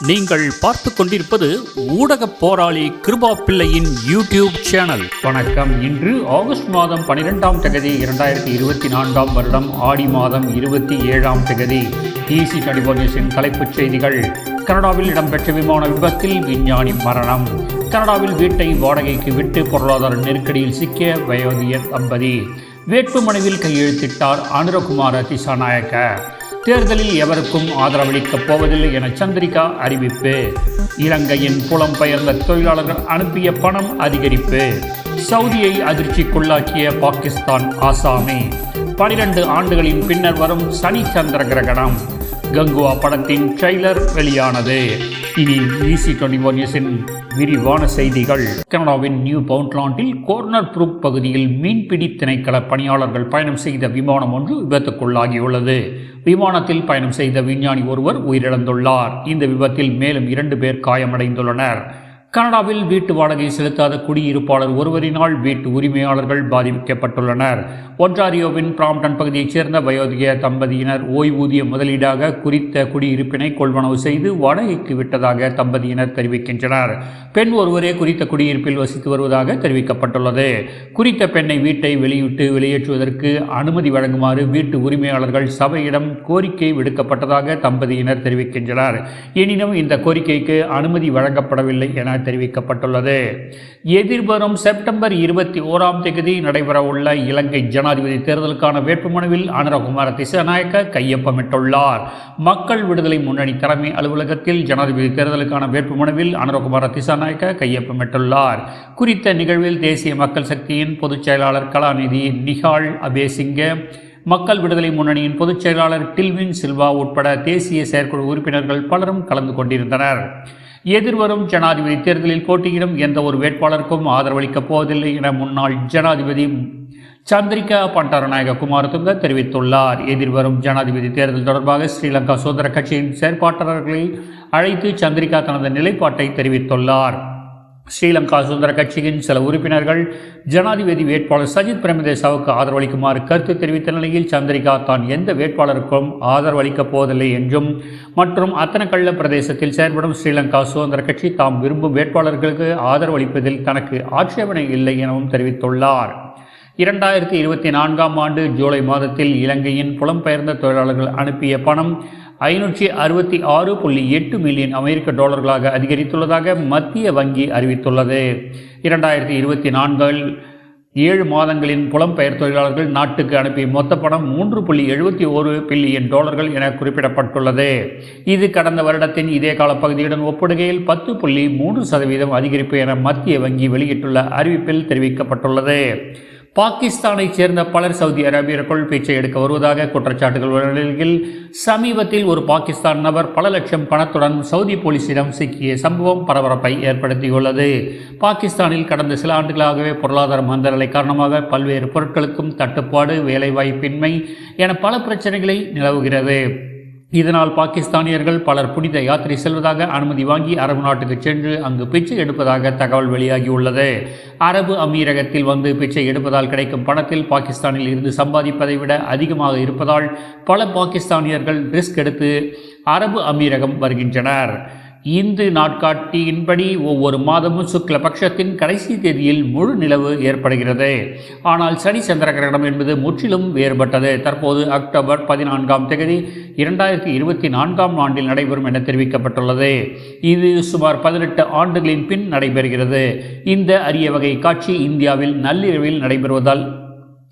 நீங்கள் பார்த்து கொண்டிருப்பது ஊடக போராளி கிருபா பிள்ளையின் யூடியூப் சேனல். வணக்கம். இன்று ஆகஸ்ட் மாதம் பனிரெண்டாம் தேதி இரண்டாயிரத்தி இருபத்தி நான்காம் வருடம் ஆடி மாதம் இருபத்தி ஏழாம் தேதி. டிசி கடிபோனிஸின் தலைப்புச் செய்திகள். கனடாவில் இடம்பெற்ற விமான விபத்தில் விஞ்ஞானி மரணம். கனடாவில் வீட்டை வாடகைக்கு விட்டு பொருளாதார நெருக்கடியில் சிக்கிய வயோதிய தம்பதி. வேட்புமனுவில் கையெழுத்திட்டார் அனுரகுமார திசாநாயக்க. தேர்தலில் எவருக்கும் ஆதரவளிக்கப் போவதில்லை என சந்திரிகா அறிவிப்பு. இலங்கையின் புலம்பெயர்ந்த தொழிலாளர்கள் அனுப்பிய பணம் அதிகரிப்பு. சவுதியை அதிர்ச்சிக்குள்ளாக்கிய பாகிஸ்தான் ஆசாமி. பனிரெண்டு ஆண்டுகளின் பின்னர் வரும் சனி சந்திர கிரகணம். கங்குவா படத்தின் ட்ரெய்லர் வெளியானது. இனி ஈசி டுவெண்டி ஒன் நியூஸின் விரிவான செய்திகள். கனடாவின் நியூ பவுண்ட்லாண்டில் கோர்னர் புரூக் பகுதியில் மீன்பிடி திணைக்கள பணியாளர்கள் பயணம் செய்த விமானம் ஒன்று விபத்துக்குள்ளாகியுள்ளது. விமானத்தில் பயணம் செய்த விஞ்ஞானி ஒருவர் உயிரிழந்துள்ளார். இந்த விபத்தில் மேலும் இரண்டு பேர் காயமடைந்துள்ளனர். கனடாவில் வீட்டு வாடகை செலுத்தாத குடியிருப்பாளர் ஒருவரினால் வீட்டு உரிமையாளர்கள் பாதிக்கப்பட்டுள்ளனர். ஒன்றாரியோவின் பிராம்டன் பகுதியைச் சேர்ந்த வயோதிக தம்பதியினர் ஓய்வூதிய முதலீடாக குறித்த குடியிருப்பினை கொள்வனவு செய்து வாடகைக்கு விட்டதாக தம்பதியினர் தெரிவிக்கின்றனர். பெண் ஒருவரே குறித்த குடியிருப்பில் வசித்து வருவதாக தெரிவிக்கப்பட்டுள்ளது. குறித்த பெண்ணை வீட்டை வெளியிட்டு வெளியேற்றுவதற்கு அனுமதி வழங்குமாறு வீட்டு உரிமையாளர்கள் சபையிடம் கோரிக்கை விடுக்கப்பட்டதாக தம்பதியினர் தெரிவிக்கின்றனர். எனினும் இந்த கோரிக்கைக்கு அனுமதி வழங்கப்படவில்லை என தெரிவிக்கப்பட்டுள்ளது. எதிர்வரும் செப்டம்பர் இருபத்தி ஓராம் தேதி நடைபெறவுள்ள இலங்கை ஜனாதிபதி தேர்தலுக்கான வேட்புமனுவில் அனுரகுமார திசாநாயக்க கையொப்பமிட்டுள்ளார். மக்கள் விடுதலை முன்னணி தலைமை அலுவலகத்தில் ஜனாதிபதி தேர்தலுக்கான வேட்புமனுவில் அனுரகுமார திசாநாயக்க கையொப்பமிட்டுள்ளார். குறித்த நிகழ்வில் தேசிய மக்கள் சக்தியின் பொதுச் செயலாளர் கலாநிதி நிகால் அபேசிங்க மக்கள் விடுதலை முன்னணியின் பொதுச் செயலாளர் டில்வின் சில்வா உட்பட தேசிய செயற்குழு உறுப்பினர்கள் பலரும் கலந்து கொண்டிருந்தனர். எதிர்வரும் ஜனாதிபதி தேர்தலில் போட்டியிடும் எந்த ஒரு வேட்பாளருக்கும் ஆதரவளிக்கப் போவதில்லை என முன்னாள் ஜனாதிபதி சந்திரிகா பண்டாரநாயக குமாரதுங்க தெரிவித்துள்ளார். எதிர்வரும் ஜனாதிபதி தேர்தல் தொடர்பாக ஸ்ரீலங்கா சுதந்திர கட்சியின் செயற்பாட்டாளர்களை அழைத்து சந்திரிகா தனது நிலைப்பாட்டை தெரிவித்துள்ளார். ஸ்ரீலங்கா சுதந்திர கட்சியின் சில உறுப்பினர்கள் ஜனாதிபதி வேட்பாளர் சஜித் பிரேமதேசாவுக்கு ஆதரவளிக்குமாறு கருத்து தெரிவித்த நிலையில் சந்திரிகா தான் எந்த வேட்பாளருக்கும் ஆதரவளிக்கப் போவதில்லை என்றும் மற்றும் அத்தனக்கள்ள பிரதேசத்தில் செயற்படும் ஸ்ரீலங்கா சுதந்திர கட்சி தாம் விரும்பும் வேட்பாளர்களுக்கு ஆதரவளிப்பதில் தனக்கு ஆட்சேபனை இல்லை எனவும் தெரிவித்துள்ளார். இரண்டாயிரத்தி இருபத்தி நான்காம் ஆண்டு ஜூலை மாதத்தில் இலங்கையின் புலம்பெயர்ந்த தொழிலாளர்கள் அனுப்பிய பணம் ஐநூற்றி அறுபத்தி ஆறு புள்ளி எட்டு மில்லியன் அமெரிக்க டாலர்களாக அதிகரித்துள்ளதாக மத்திய வங்கி அறிவித்துள்ளது. இரண்டாயிரத்தி இருபத்தி நான்கில் ஏழு மாதங்களின் புலம்பெயர் தொழிலாளர்கள் நாட்டுக்கு அனுப்பிய மொத்த பணம் மூன்று புள்ளி எழுபத்தி ஒரு பில்லியன் டாலர்கள் என குறிப்பிடப்பட்டுள்ளது. இது கடந்த வருடத்தின் இதே காலப்பகுதியுடன் ஒப்பிடுகையில் பத்து புள்ளி மூன்று சதவீதம் அதிகரிப்பு என மத்திய வங்கி வெளியிட்டுள்ள அறிவிப்பில் தெரிவிக்கப்பட்டுள்ளது. பாகிஸ்தானைச் சேர்ந்த பலர் சவுதி அரேபியருக்குள் பேச்சை எடுக்க வருவதாக குற்றச்சாட்டுகள் உள்ள நிலையில் சமீபத்தில் ஒரு பாகிஸ்தான் நபர் பல லட்சம் பணத்துடன் சவுதி போலீசிடம் சிக்கிய சம்பவம் பரபரப்பை ஏற்படுத்தியுள்ளது. பாகிஸ்தானில் கடந்த சில ஆண்டுகளாகவே பொருளாதார மந்தநிலை காரணமாக பல்வேறு பொருட்களுக்கும் தட்டுப்பாடு வேலைவாய்ப்பின்மை என பல பிரச்சனைகளை நிலவுகிறது. இதனால் பாகிஸ்தானியர்கள் பலர் புனித யாத்திரை செல்வதாக அனுமதி வாங்கி அரபு நாட்டுக்கு சென்று அங்கு பிச்சை எடுப்பதாக தகவல் வெளியாகியுள்ளது. அரபு அமீரகத்தில் வந்து பிச்சை எடுப்பதால் கிடைக்கும் பணத்தில் பாகிஸ்தானில் இருந்து சம்பாதிப்பதை விட அதிகமாக இருப்பதால் பல பாகிஸ்தானியர்கள் ரிஸ்க் எடுத்து அரபு அமீரகம் வருகின்றனர். இந்து நாட்காட்டியின்படி ஒவ்வொரு மாதமும் சுக்ல பட்சத்தின் கடைசி தேதியில் முழு நிலவு ஏற்படுகிறது. ஆனால் சனி சந்திர கிரகணம் என்பது முற்றிலும் வேறுபட்டது. தற்போது அக்டோபர் பதினான்காம் தேதி இரண்டாயிரத்தி இருபத்தி நான்காம் ஆண்டில் நடைபெறும் என தெரிவிக்கப்பட்டுள்ளது. இது சுமார் பதினெட்டு ஆண்டுகளின் பின் நடைபெறுகிறது. இந்த அரிய வகை காட்சி இந்தியாவில் நள்ளிரவில் நடைபெறுவதால்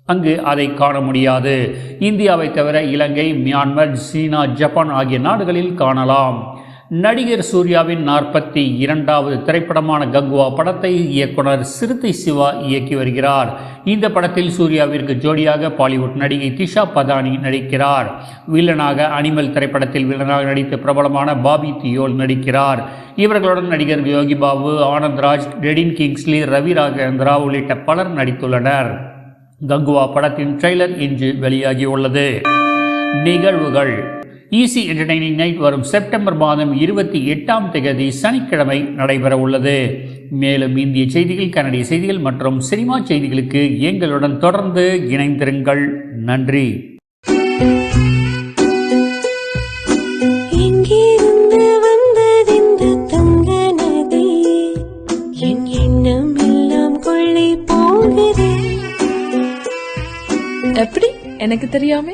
அங்கு அதை காண முடியாது. இந்தியாவை தவிர இலங்கை மியான்மர் சீனா ஜப்பான் ஆகிய நாடுகளில் காணலாம். நடிகர் சூர்யாவின் நாற்பத்தி இரண்டாவது திரைப்படமான கங்குவா படத்தை இயக்குனர் சிறுத்தை சிவா இயக்கி வருகிறார். இந்த படத்தில் சூர்யாவிற்கு ஜோடியாக பாலிவுட் நடிகை திஷா பதானி நடிக்கிறார். வில்லனாக அனிமல் திரைப்படத்தில் வில்லனாக நடித்த பிரபலமான பாபி தியோல் நடிக்கிறார். இவர்களுடன் நடிகர் யோகி பாபு ஆனந்த்ராஜ் ரெடின் கிங்ஸ்லி ரவி ராகேந்திரா உள்ளிட்ட பலர் நடித்துள்ளனர். கங்குவா படத்தின் ட்ரெய்லர் இன்று வெளியாகியுள்ளது. நிகழ்வுகள் ஈசி என்டர்டைனிங் நைட் வரும் செப்டம்பர் மாதம் இருபத்தி எட்டாம் தேதி சனிக்கிழமை நடைபெற உள்ளது. மேலும் இந்திய செய்திகள் கன்னடிய செய்திகள் மற்றும் சினிமா செய்திகளுக்கு எங்களுடன் தொடர்ந்து இணைந்திருங்கள். நன்றி. எப்படி? எனக்கு தெரியாமே.